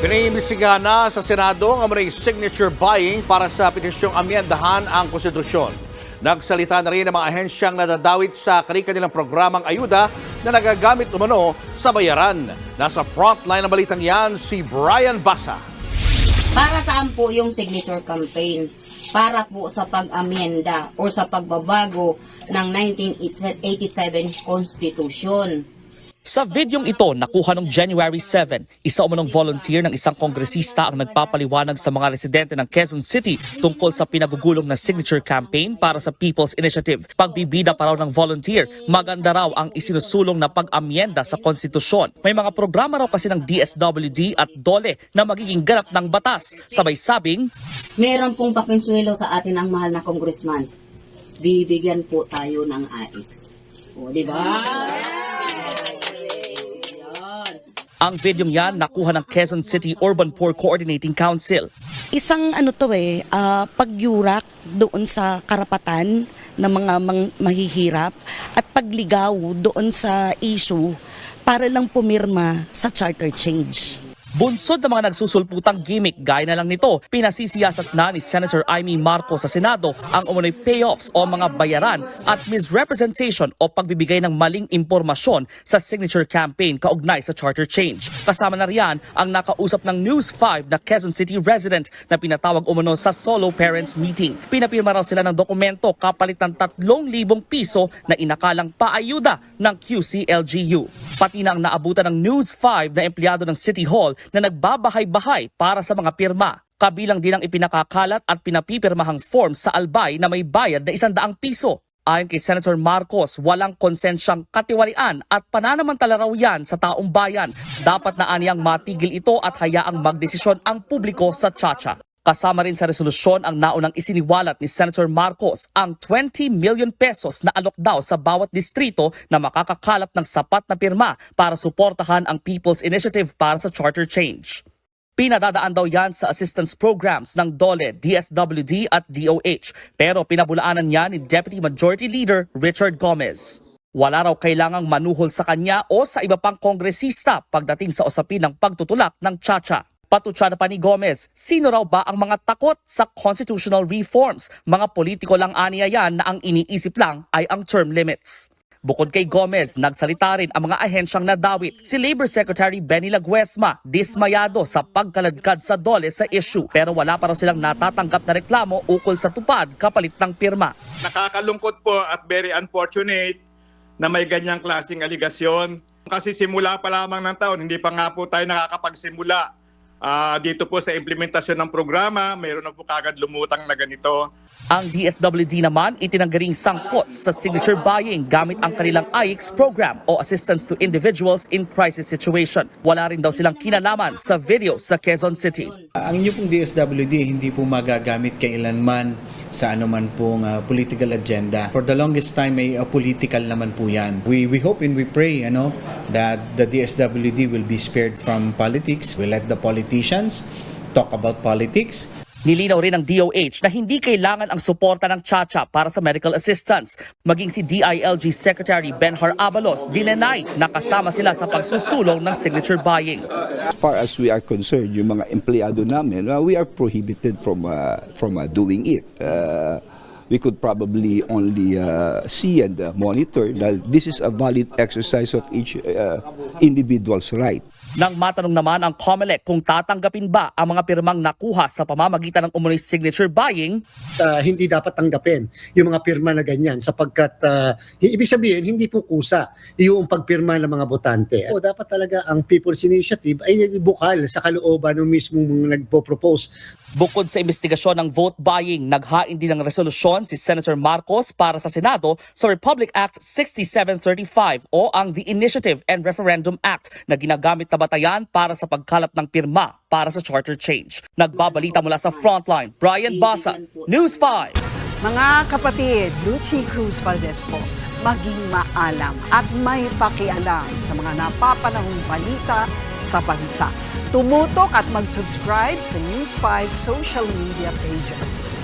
Piniimbestigahan na sa Senado ang may signature buying para sa petisyong amyendahan ang konstitusyon. Nagsalita na rin ang mga ahensyang nadadawit sa kanilang programang ayuda na nagagamit umano sa bayaran. Nasa frontline ng balitang yan si Brian Basa. Para saan po yung signature campaign? Para po sa pag-amyenda o sa pagbabago ng 1987 Constitution. Sa videong ito, nakuha noong January 7, isa umunong volunteer ng isang kongresista ang nagpapaliwanag sa mga residente ng Quezon City tungkol sa pinagugulong na signature campaign para sa People's Initiative. Pagbibida pa raw ng volunteer, maganda raw ang isinusulong na pag-amyenda sa konstitusyon. May mga programa raw kasi ng DSWD at DOLE na magiging ganap ng batas. Sabay sabing, Meron pong pakinsuelo sa atin ang mahal na congressman. Bibigyan po tayo ng AX. O, di ba? Ang videong yan nakuha ng Quezon City Urban Poor Coordinating Council. isang ano to eh, ah, pagyurak doon sa karapatan ng mga mang- mahihirap at pagligaw doon sa issue para lang pumirma sa charter change. Bunsod ng mga nagsusulputang gimmick gaya na lang nito, pinasisiyasat na ni Senator Amy Marcos sa Senado ang umunoy payoffs o mga bayaran at misrepresentation o pagbibigay ng maling impormasyon sa signature campaign kaugnay sa charter change. Kasama na riyan ang nakausap ng News 5 na Quezon City resident na pinatawag umano sa solo parents meeting. Pinapirma raw sila ng dokumento kapalit ng 3,000 piso na inakalang paayuda ng QCLGU. Pati na ang naabutan ng News 5 na empleyado ng City Hall na nagbabahay-bahay para sa mga pirma. Kabilang din ang ipinakakalat at pinapipirmahang form sa albay na may bayad na 100 piso. Ayon kay Senator Marcos, walang konsensyang katiwalian at pananamantala raw yan sa taong bayan. Dapat na aniyang matigil ito at hayaang magdesisyon ang publiko sa Chacha. Kasama rin sa resolusyon ang naunang isiniwalat ni Senator Marcos ang 20 million pesos na alok daw sa bawat distrito na makakakalap ng sapat na pirma para suportahan ang People's Initiative para sa charter change. Pinadadaan daw yan sa assistance programs ng DOLE, DSWD at DOH pero pinabulaanan niya ni Deputy Majority Leader Richard Gomez. Wala raw kailangang manuhol sa kanya o sa iba pang kongresista pagdating sa usapin ng pagtutulak ng Chacha. Patutsa na pa ni Gomez, sino raw ba ang mga takot sa constitutional reforms? Mga politiko lang aniya yan na ang iniisip lang ay ang term limits. Bukod kay Gomez, nagsalita rin ang mga ahensyang nadawit. Si Labor Secretary Benny Laguesma, dismayado sa pagkaladkad sa dole sa issue pero wala pa raw silang natatanggap na reklamo ukol sa tupad kapalit ng pirma. Nakakalungkot po at very unfortunate na may ganyang klaseng aligasyon. Kasi simula pa lamang ng taon, hindi pa nga po tayo nakakapagsimula Ah, dito po sa implementasyon ng programa. Mayroon na po kagad lumutang na ganito. Ang DSWD naman itinanggaring sangkot sa signature buying gamit ang kanilang IX program o Assistance to Individuals in Crisis Situation. Wala rin daw silang kinalaman sa video sa Quezon City. Ang inyo pong DSWD hindi po magagamit kailanman sa anuman pong uh, political agenda. For the longest time may uh, political naman po 'yan. We we hope and we pray ano that the DSWD will be spared from politics. We let the politicians talk about politics. Nilinaw rin ng DOH na hindi kailangan ang suporta ng Chacha para sa medical assistance. Maging si DILG Secretary Benhar Abalos dinenay na kasama sila sa pagsusulong ng signature buying. As far as we are concerned, yung mga empleyado namin, uh, we are prohibited from uh, from uh, doing it. Uh, we could probably only uh, see and uh, monitor that this is a valid exercise of each uh, individual's right. Nang matanong naman ang COMELEC kung tatanggapin ba ang mga pirmang nakuha sa pamamagitan ng umunoy signature buying, uh, hindi dapat tanggapin yung mga pirma na ganyan sapagkat uh, ibig sabihin hindi po kusa yung pagpirma ng mga botante. O dapat talaga ang People's Initiative ay bukal sa kalooban ng mismong nagpo-propose. Bukod sa investigasyon ng vote buying, naghain din ng resolusyon si Senator Marcos para sa Senado sa Republic Act 6735 o ang The Initiative and Referendum Act na ginagamit na batayan para sa pagkalap ng pirma para sa charter change. Nagbabalita mula sa Frontline, Brian Basa, News 5. Mga kapatid, Lucy Cruz Valdez po, maging maalam at may pakialam sa mga napapanahong balita sa bansa. Tumutok at mag-subscribe sa News 5 social media pages.